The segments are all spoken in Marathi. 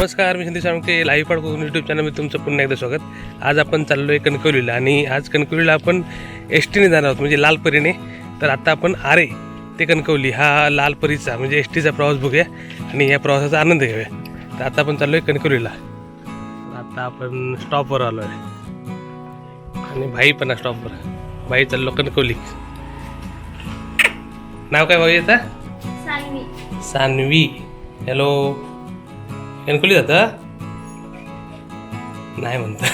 नमस्कार मी संदेश साळुंके लाईव्ह पाडकून यूट्यूब चॅनलमध्ये तुमचं पुन्हा एकदा स्वागत. आज आपण चाललो आहे कणकवलीला आणि आज कणकवलीला आपण एस टीने जाणार आहोत म्हणजे लालपरीने तर आता आपण आरे ते कणकवली हा लालपरीचा म्हणजे एस टीचा प्रवास बघूया आणि या प्रवासाचा आनंद घेऊया. तर आता आपण चाललो आहे कणकवलीला आता आपण स्टॉपवर आलो आहे आणि भाई पण स्टॉपवर भाई चाललो कणकवली. नाव काय भाऊ येतं सानवी. सान्वी. हॅलो कणकुली जाता नाही म्हणता.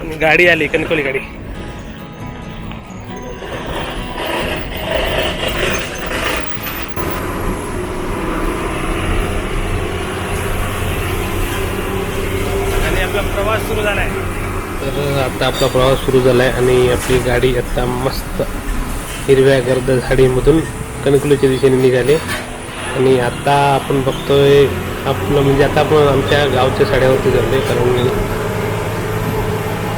आणि गाडी आली कणकोली गाडी. आणि आपला प्रवास सुरू झालाय. तर आता आपला प्रवास सुरू झालाय आणि आपली गाडी आता मस्त हिरव्या गर्द झाडीमधून कणकुलीच्या दिशेने निघाली. आणि आता आपण बघतोय आपलं म्हणजे आता आपण आमच्या गावच्या साड्यावरती चाललोय कारण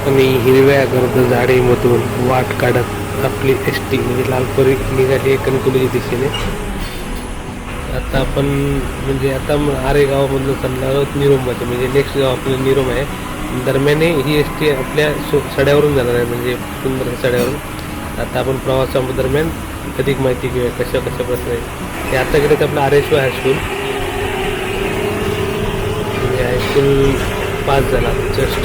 आणि हिरव्या गर्द झाडेमधून वाट काढत आपली एस टी म्हणजे लालपरी निघाली आहे कणकुलीच्या दिशेने. आता आपण म्हणजे आता आरे गावामधून चालणार आहोत निरोममध्ये म्हणजे नेक्स्ट गाव आपलं निरोम आहे. दरम्यान ही एस टी आपल्या सो सड्यावरून जाणार आहे म्हणजे सुंदर सड्यावरून आता आपण प्रवासा दरम्यान अधिक माहिती घेऊया कशा कशा प्रश्न आहे हे आता गेलं तर आपलं आरेश्वर हायस्कूल म्हणजे हायस्कूल पास झाला जस्ट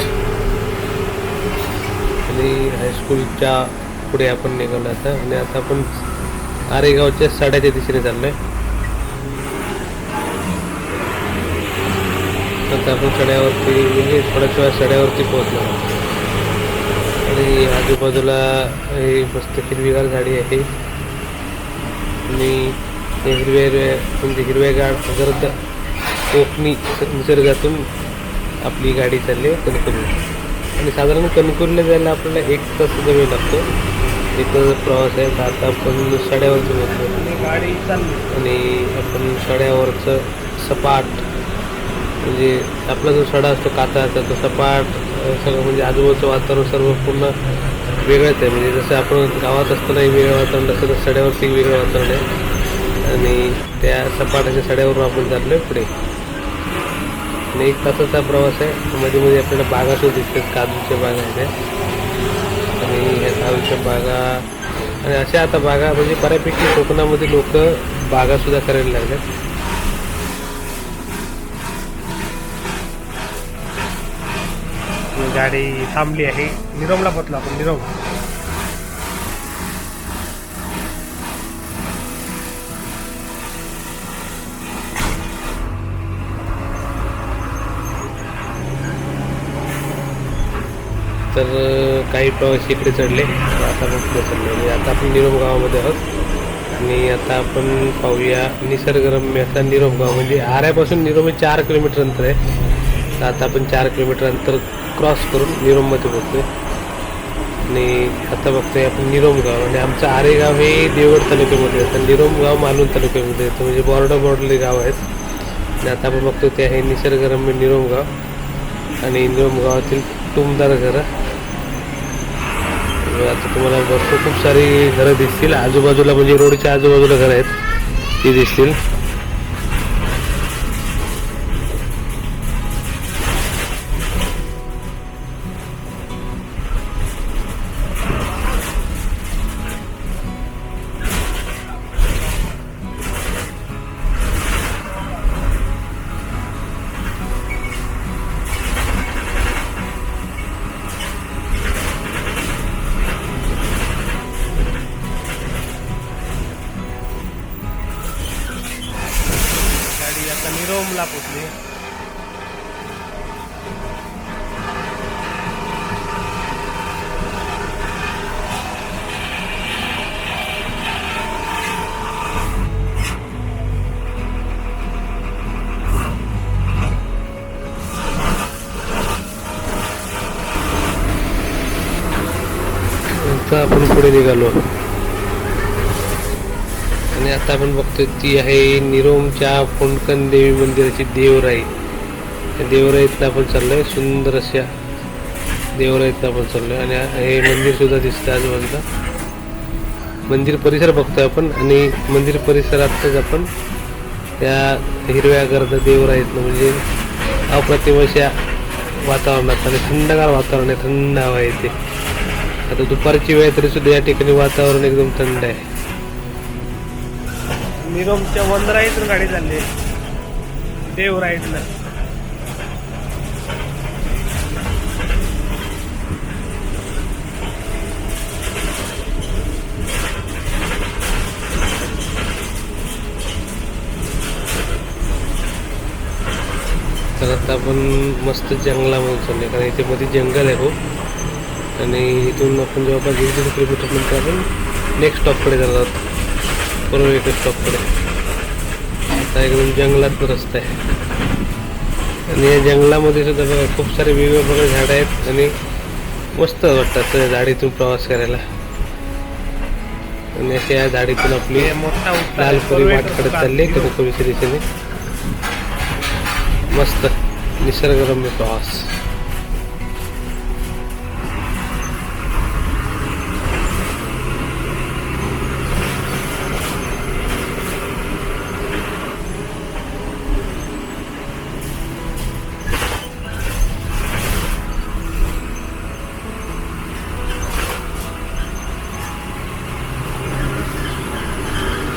आणि हायस्कूलच्या पुढे आपण निघालो आता. आणि आता आपण आरेगावच्या साड्याच्या दिशेने चाललो आहे आता आपण सड्यावरती म्हणजे थोड्याच वेळा सड्यावरती पोहोचलो. आणि आजूबाजूला हे मस्त हिरवीगार झाडी आहे. आणि ते हिरव्या हिरव्या म्हणजे हिरवेगार सगळं कोकणी निसर्गातून आपली गाडी चालली आहे कणकवली. आणि साधारण कणकवलीला जायला आपल्याला एक तासचा वेळ लागतो. एक तासाचा प्रवास आहे तर आता आपण सड्यावरचं बोलतो आणि आपण सड्यावरचं सपाट म्हणजे आपला जो सडा असतो काचाचा तो सपाट सगळं म्हणजे आजूबाजूचं वातावरण सर्व पूर्ण वेगळंच आहे म्हणजे जसं आपण गावात असतानाही वेगळं वातावरण असतं तर सड्यावरती वेगळं वातावरण आहे. आणि त्या सपाटाच्या सड्यावरून आपण चाललो आहे पुढे. आणि एक तासाचा प्रवास आहे. मध्ये मध्ये आपल्याला बागा सुद्धा दिसतात काजूच्या बागा आहेत त्या. आणि ह्या काजूच्या बागा आणि अशा आता बागा म्हणजे बऱ्यापैकी कोकणामध्ये लोक बागासुद्धा करायला लागल्यात. गाडी थांबली आहे. निरोमला पोचलो आपण. निरोम. तर काही प्रवासी इकडे चढले. तर आता आपण पुढे चढले म्हणजे आता आपण निरोम गावामध्ये आहोत. आणि आता आपण पाहूया निसर्गरम्य असा निरोम गाव. म्हणजे आऱ्यापासून निरोम चार किलोमीटर अंतर आहे. तर आता आपण चार किलोमीटर अंतर क्रॉस करून निरोममध्ये पोहोचतोय आणि आता बघतोय आपण निरोम गाव. आणि आमचं आरे गाव हे देवगड तालुक्यामध्ये येतं निरोम गाव मालून तालुक्यामध्ये येतं म्हणजे बॉर्डर बॉर्डरले गाव आहेत. आणि आता आपण बघतो ते आहे निसर्गरम्य निरोम गाव. आणि निरोम गावातील टुमदार घरं. आता तुम्हाला भरपूर खूप सारी घरं दिसतील. आजूबाजूला म्हणजे रोडच्या आजूबाजूला घरं आहेत. ती दिसतील. गाडी आता निरोमला पोचली आता आपण पुढे निघालो आणि आता आपण बघतोय ती आहे निरोमच्या फोंडकन देवी मंदिराची देवराई. त्या देवराईतनं आपण चाललोय सुंदर अशा देवराईतनं आपण चाललोय. आणि हे मंदिर सुद्धा दिसतं आजूबाजूला. मंदिर परिसर बघतोय आपण आणि मंदिर परिसरातच आपण त्या हिरव्या गर्द देवर आहेत ना म्हणजे अप्रतिम अशा वातावरणात आणि थंडगार वातावरण आहे थंड हवा येते आता दुपारची वेळ तरी सुद्धा या ठिकाणी वातावरण एकदम थंड आहे. निरोमच्या इथून गाडी चालली. देव राईटला तर आता आपण मस्त जंगलामध्ये चाललोय कारण इथे मध्ये जंगल आहे हो आणि इथून आपण जवळपास दीड दीड किलोमीटर नंतर आपण नेक्स्ट स्टॉपकडे जाणार आहोत. बरोबर एका स्टॉपकडे आता एकदम जंगलात रस्ता आहे. आणि या जंगलामध्ये सुद्धा बघा खूप सारे वेगवेगळे प्रकारचे झाडं आहेत आणि मस्त वाटतात त्या झाडीतून प्रवास करायला. आणि अशा या झाडीतून आपली. लालपुरी वाटकडे चालले कणकवलीच्या दिशेने. मस्त निसर्गरम्य प्रवास.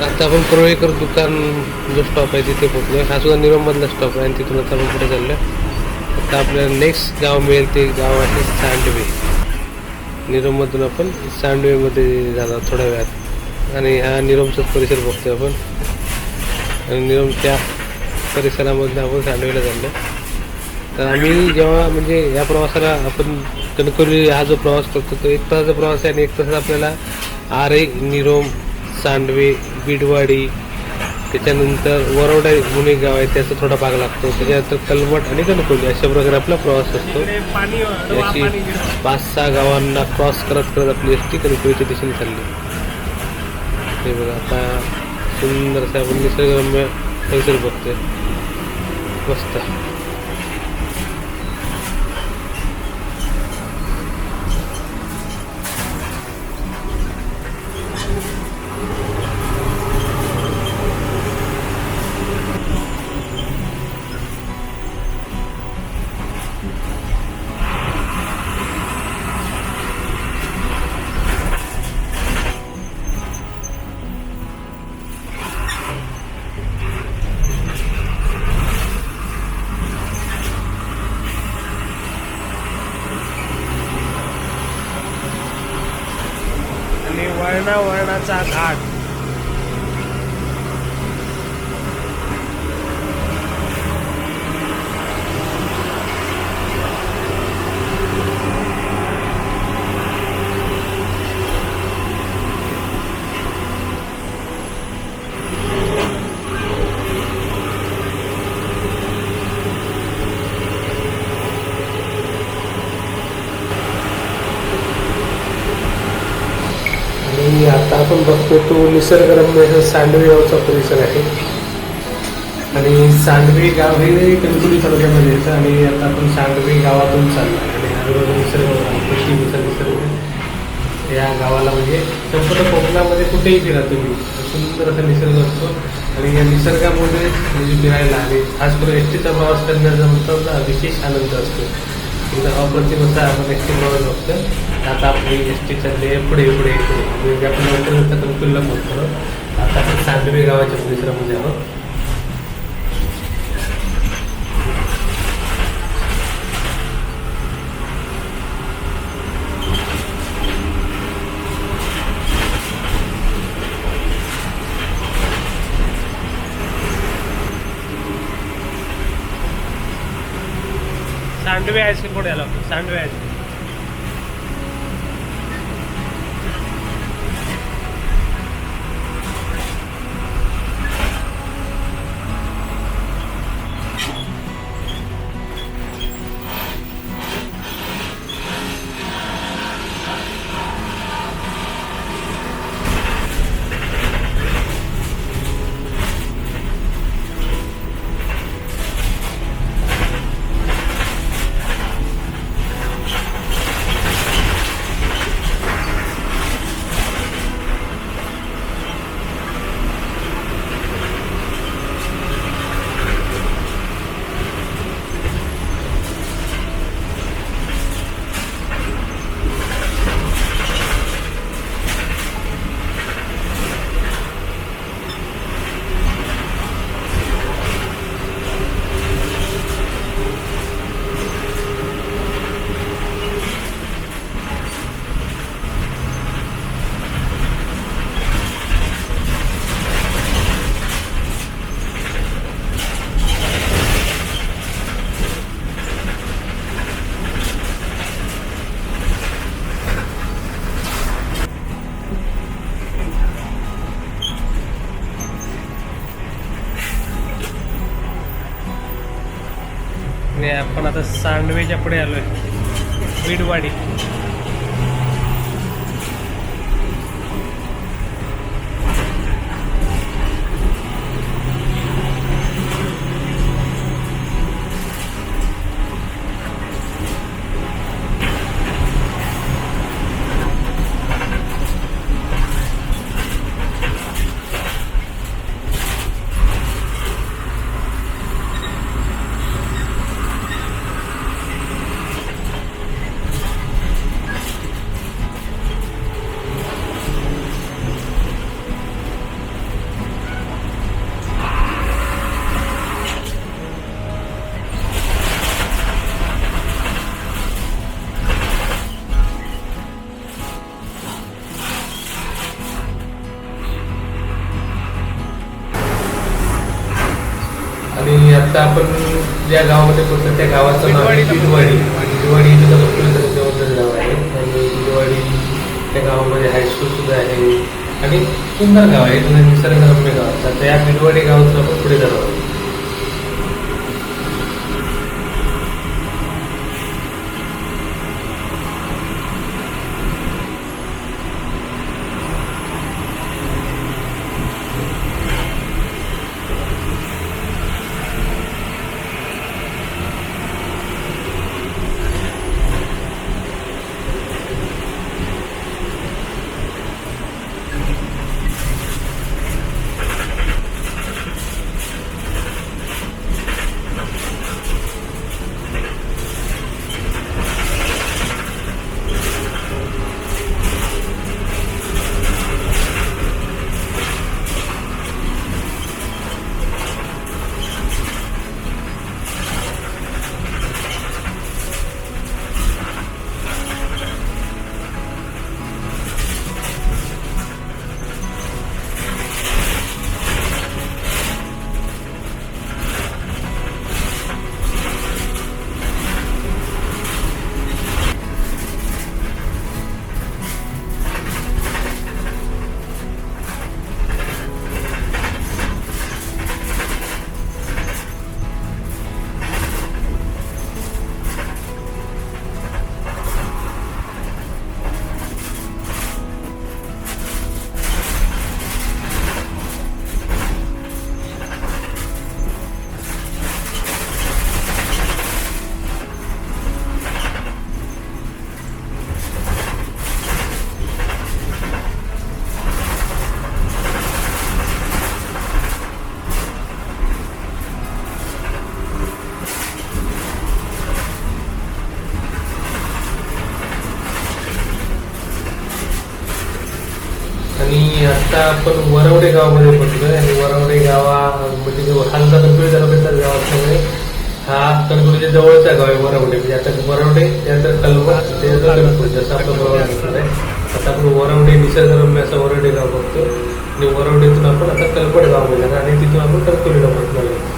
आता आपण पुरवेकर दुकान जो स्टॉप आहे तिथे पोहोचलो हा सुद्धा निरोममधला स्टॉप आहे आणि तिथून आता आपण पुढे चाललो आता आपल्याला नेक्स्ट गाव मिळेल ते गाव आहे सांडवे. निरोममधून आपण सांडवेमध्ये जाणार थोड्या वेळात. आणि हा निरोमचाच परिसर बघतोय आपण. आणि निरोमच्या परिसरामधून आपण सांडवेला चाललो तर आम्ही जेव्हा म्हणजे या प्रवासाला आपण कणकवली हा जो प्रवास करतो तो एक तासाचा प्रवास आहे आणि एक तासात आपल्याला आरे निरोम सांडवे बिडवाडी त्याच्यानंतर वरोडा म्हणून एक गाव आहे त्याचा थोडा भाग लागतो. त्याच्यानंतर कलवट आणि कणकवली अशा प्रकारे आपला प्रवास असतो. अशी पाच सहा गावांना क्रॉस करत करत आपली एस टी कणकवलीच्या दिशेने चालली. हे बघा आता सुंदरसा आपण निसर्गरम्य परिसर बघतोय. मस्त. I'm I निसर्गरम्य हे सांडवी गावचा परिसर आहे. आणि सांडवी गाव हे कणकुली तालुक्यामध्ये येतं आणि आता आपण सांडवी गावातून चाललो आहे. आणि आजूबाजू निसर्ग निसर्ग या गावाला म्हणजे संपूर्ण कोकणामध्ये कुठेही फिरा तुम्ही सुंदर असा निसर्ग असतो. आणि या निसर्गामध्ये म्हणजे फिरायला आणि खास करून एस टीचा प्रवास करण्याचा म्हणतात विशेष आनंद असतो. अप्रतिम असा आपण एस टी प्रवास बघतो आता आपली एस टी चालले पुढे पुढे पुढे. म्हणजे आपण लवकर आता कणकुलीला पोहोचलो आता आपण सांडवे गावाच्या परिसरामध्ये आहोत. सांडवे हायस्कूल पुढे आलो सांडवे हायस्कूल. सांडवेच्या पुढे आलोय. बीडवाडी. आता आपण ज्या गावामध्ये पोहोचलो त्या गावाचं नाव आहे. बिदवाडी बिदवाडी इथं जवळ जवळचं गाव आहे. आणि बिदवाडी त्या गावामध्ये हायस्कूल सुद्धा आहे. आणि सुंदर गाव आहे. निसर्गरम्य गाव. तर त्या बिदवाडी गावाचं आपण पुढे जाणार आहोत. आता आपण वरवडे गावामध्ये पोहोचलोय आणि वरवडे गावा म्हणजे जो कणकुळी तालुक्याचा गाव असल्यामुळे हा कणकुळीच्या जवळचा गाव आहे वरवडे. म्हणजे आता वरवडे त्यानंतर कलवत त्यानंतर कणकुळी जसं आपलं प्रवास आहे. आता आपण वरवडे निसर्गरम्य असं वरवडे गाव बघतो. आणि वरवडेतून आपण आता कलपड गाव जाणार आणि तिथून आपण कणकुळीला पोहोचणार आहे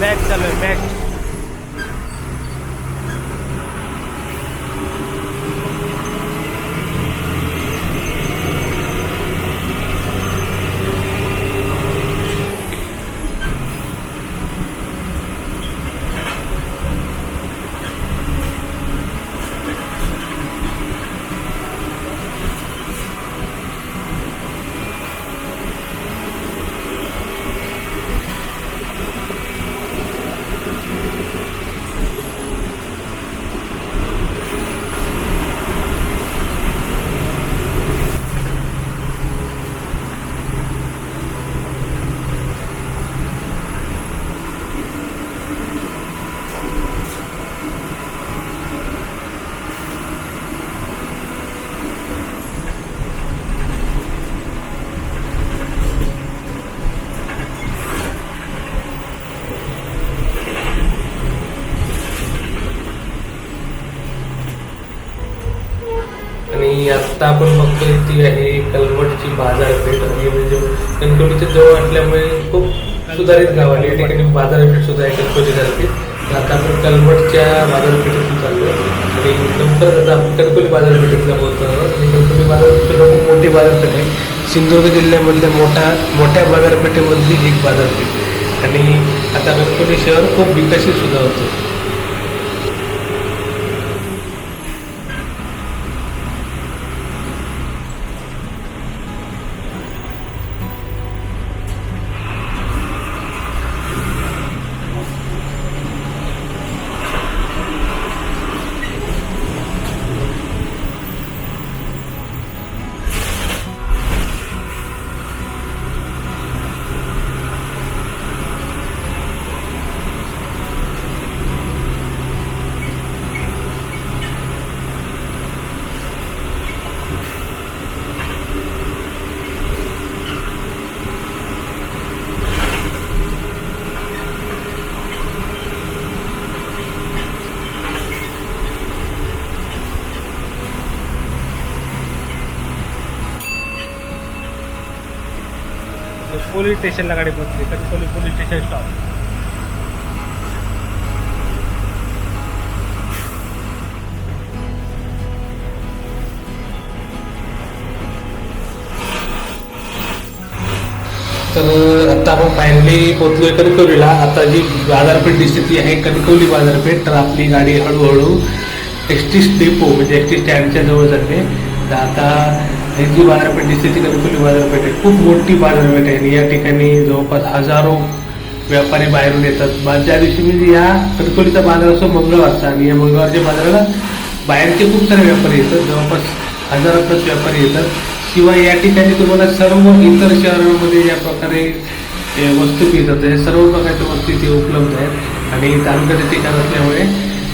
next, next. आता आत्ता आपण बघतोय ती आहे कलवटची बाजारपेठ आणि म्हणजे कणकवलीच्या जवळ असल्यामुळे खूप सुधारित गाव आहे. या ठिकाणी बाजारपेठ सुद्धा आहे कणकवलीसारखी तर आता आपण कलवटच्या बाजारपेठेतून चाललो आणि नंतर आता आपण कणकवली बाजारपेठेतला बोलतो आणि कणकवली बाजारपेठ खूप मोठी बाजारपेठ आहे. सिंधुदुर्ग जिल्ह्यामधल्या मोठ्या मोठ्या बाजारपेठेमधली एक बाजारपेठ आणि आता कणकवली शहर खूप विकसित सुद्धा होतं. पोलीस स्टेशनला गाडी पोहोचली कणकवली पोलीस स्टेशन स्टॉप तर आता आपण फायनली पोहोचलोय कणकवलीला. आता जी बाजारपेठची स्थिती आहे कणकवली बाजारपेठ. तर आपली गाडी हळूहळू एस टी डेपो म्हणजे एस टी स्टँडच्या जवळ जाते. तर आता जी बाजारपेठ दिसते ती कणकवली बाजारपेठ आहे खूप मोठी बाजारपेठ आहे आणि या ठिकाणी जवळपास हजारो व्यापारी बाहेरून येतात. ज्या दिवशी म्हणजे या कणकोलीचा बाजार असतो मंगळवारचा आणि या मंगळवारच्या बाजाराला बाहेरचे खूप सारे व्यापारी येतात. जवळपास हजारो प्लस व्यापारी येतात. शिवाय या ठिकाणी तुम्हाला सर्व इतर शहरांमध्ये ज्या प्रकारे वस्तू मिळतात. सर्व प्रकारच्या वस्तू इथे उपलब्ध आहेत. आणि तालुक्याचे ठिकाण असल्यामुळे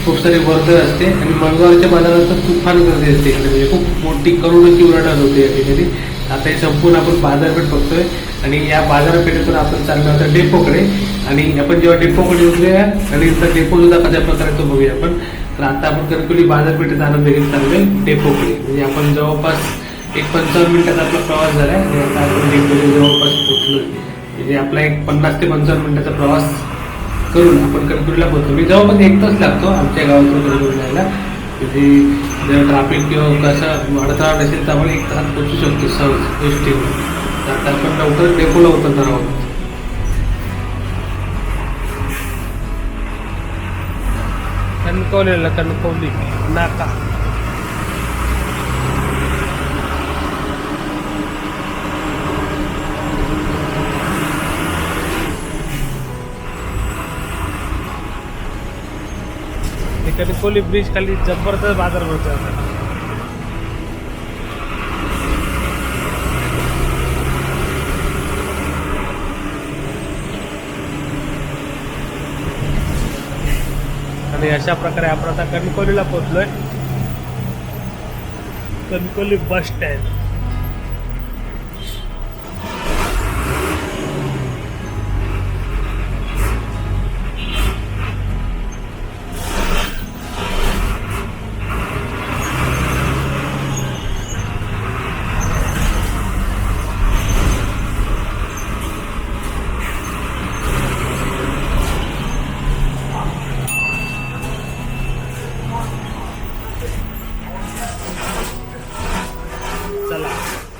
खूप सारे वर्दळ असते आणि मंगळवारच्या बाजारात तर तुफान गर्दी असते. इकडे म्हणजे खूप मोठी करोडोची उलाढाल होते या ठिकाणी. आता हे संपूर्ण आपण बाजारपेठ बघतोय आणि या बाजारपेठेतून आपण चाललो आता डेपोकडे. आणि आपण जेव्हा डेपोकडे उतरूया आणि इथं डेपो सुद्धा कशा प्रकारे तो बघूया आपण. तर आता आपण कणकुली बाजारपेठेत आनंद घेत चाललोय डेपोकडे. म्हणजे आपण जवळपास एक पंचावन्न मिनिटाचा आपला प्रवास झाला आणि आता आपण डेपोकडे जवळपास पोहोचलोय. म्हणजे आपला एक पन्नास ते पंचावन्न मिनिटाचा प्रवास करून आपण कणकवलीला पोहोचतो मी जवळपास एक तास लागतो आमच्या गावातून कणकवली जायला. म्हणजे जर ट्रॅफिक किंवा कसं अडथळा असेल तर आपण एक तास पोहोचू शकतो सहज एस टीवर तर आता आपण लवकर डेपोला उतरणार आहोत कणकवलीला कणकवली नाका. हे कोली ब्रिज खाली जबरदस्त बाजार भरतो आता. आणि अशा प्रकारे आपण आता कणकोलीला पोहोचलोय. कणकोली बस स्टँड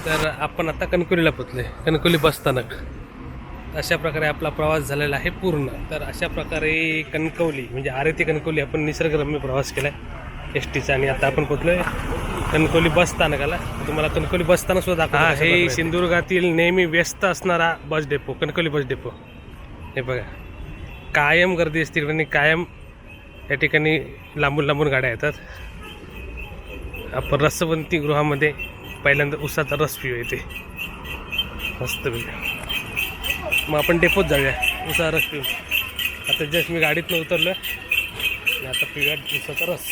तर आपण आता कणकवलीला पोचले कणकवली बस स्थानक. अशा प्रकारे आपला प्रवास झालेला आहे पूर्ण. तर अशा प्रकारे कणकवली म्हणजे आरे ते कणकवली आपण निसर्गरम्य प्रवास केला आहे एस टीचा आणि आता आपण पोचलोय कणकवली बस स्थानकाला. तुम्हाला कणकवली बस स्थानक सुद्धा दाखवतो हा सिंधुदुर्गातील नेहमी व्यस्त असणारा bus depot Kankavli bus depot. हे बघा. कायम गर्दी असते आणि कायम या ठिकाणी लांबून लांबून गाड्या येतात. आपण रसवंती गृहामध्ये पहिल्यांदा उसाचा रस पिऊ येते. मस्त मग आपण डेपोत जाऊया. उसा रस पिऊ आता जस्ट मी गाडीतनं उतरलो आणि आता पिऊया उसाचा रस.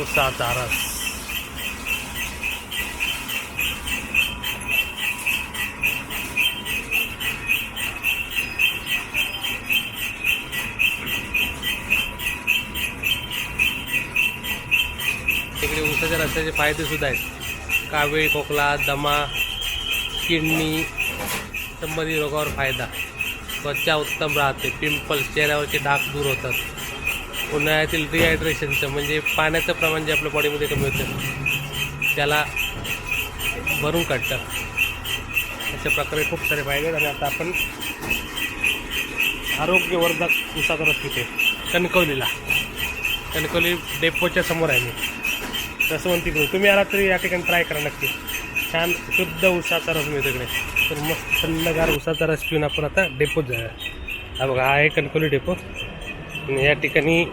उसाचा रस. रस्त्याचे रस्त्याचे फायदेसुद्धा आहेत. कावीळ खोकला दमा किडनी संबंधी रोगावर फायदा. त्वचा उत्तम राहते. पिंपल्स चेहऱ्यावरचे डाग दूर होतात. उन्हाळ्यातील डिहायड्रेशनचं म्हणजे पाण्याचं प्रमाण जे आपल्या बॉडीमध्ये कमी होतं त्याला भरून काढतं. अशा प्रकारे खूप सारे फायदे आणि आता आपण आरोग्यवर्धक उसाचा रस पिते कणकवलीला. कणकवली डेपोच्या समोर आहे मी. रसवंती करून तुम्ही आलात तरी या ठिकाणी ट्राय करा नक्की. छान शुद्ध उसाचा रस मिळतो इकडे. तर मस्त थंडगार उसाचा रस पिऊन आपण आता डेपोत जाऊया. हा बघा हा आहे कणकवली डेपो आणि या ठिकाणी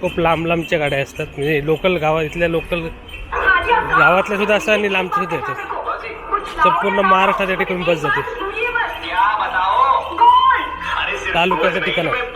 खूप लांब लांबच्या गाड्या असतात. म्हणजे लोकल गावा इथल्या लोकल गावातल्या सुद्धा असतात आणि लांबच्या सुद्धा येतात. संपूर्ण महाराष्ट्रात या ठिकाणी बस जाते. तालुक्याचं ठिकाण आहे.